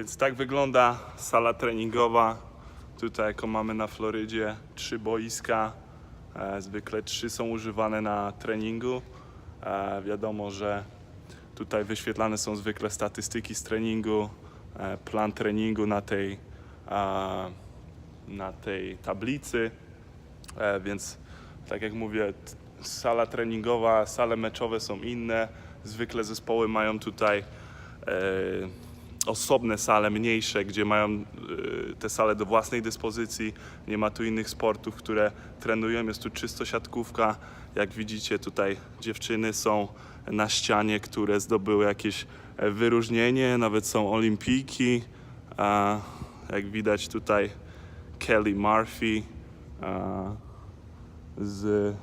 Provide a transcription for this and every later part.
Więc tak wygląda sala treningowa. Tutaj, jaką mamy na Florydzie, trzy boiska. E, zwykle trzy są używane na treningu. E, wiadomo, że tutaj wyświetlane są zwykle statystyki z treningu, e, plan treningu na tej, na tej tablicy. Więc tak jak mówię, sala treningowa, sale meczowe są inne. Zwykle zespoły mają tutaj osobne sale mniejsze, gdzie mają e, te sale do własnej dyspozycji. Nie ma tu innych sportów, które trenują. Jest tu czysto siatkówka. Jak widzicie, tutaj dziewczyny są na ścianie, które zdobyły jakieś e, wyróżnienie, nawet są olimpijki. Jak widać tutaj Kelly Murphy z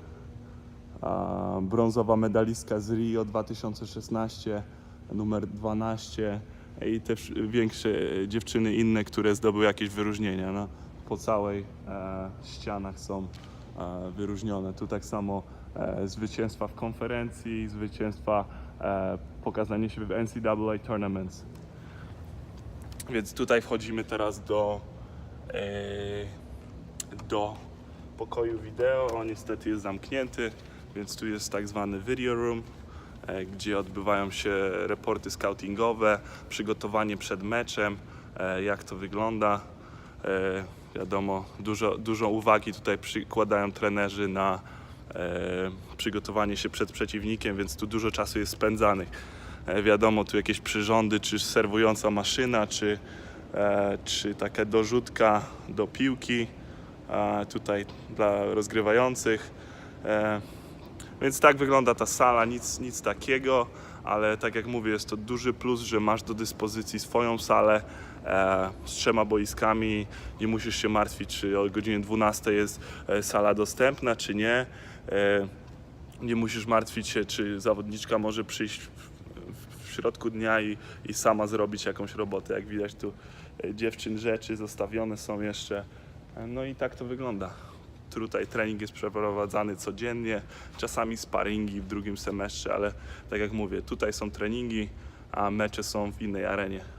brązowa medalistka z Rio 2016, numer 12 i te wsz- większe dziewczyny inne, które zdobyły jakieś wyróżnienia. No, po całej e, ścianach są e, wyróżnione. Tu tak samo e, zwycięstwa w konferencji, zwycięstwa, e, pokazanie się w NCAA Tournaments. Więc tutaj wchodzimy teraz do, e, do pokoju wideo. On niestety jest zamknięty, więc tu jest tak zwany video room, gdzie odbywają się reporty scoutingowe, przygotowanie przed meczem, e, jak to wygląda. E, wiadomo, dużo, dużo uwagi tutaj przykładają trenerzy na e, przygotowanie się przed przeciwnikiem, więc tu dużo czasu jest spędzanych. E, wiadomo, tu jakieś przyrządy, czy serwująca maszyna, czy, e, czy taka dorzutka do piłki, tutaj dla rozgrywających. Więc tak wygląda ta sala, nic, nic takiego, ale tak jak mówię, jest to duży plus, że masz do dyspozycji swoją salę e, z trzema boiskami. Nie musisz się martwić, czy o godzinie 12 jest e, sala dostępna, czy nie. E, nie musisz martwić się, czy zawodniczka może przyjść w środku dnia i, i sama zrobić jakąś robotę. Jak widać, tu e, dziewczyn rzeczy zostawione są jeszcze. E, No i tak to wygląda. Tutaj trening jest przeprowadzany codziennie, czasami sparingi w drugim semestrze, ale tak jak mówię, tutaj są treningi, a mecze są w innej arenie.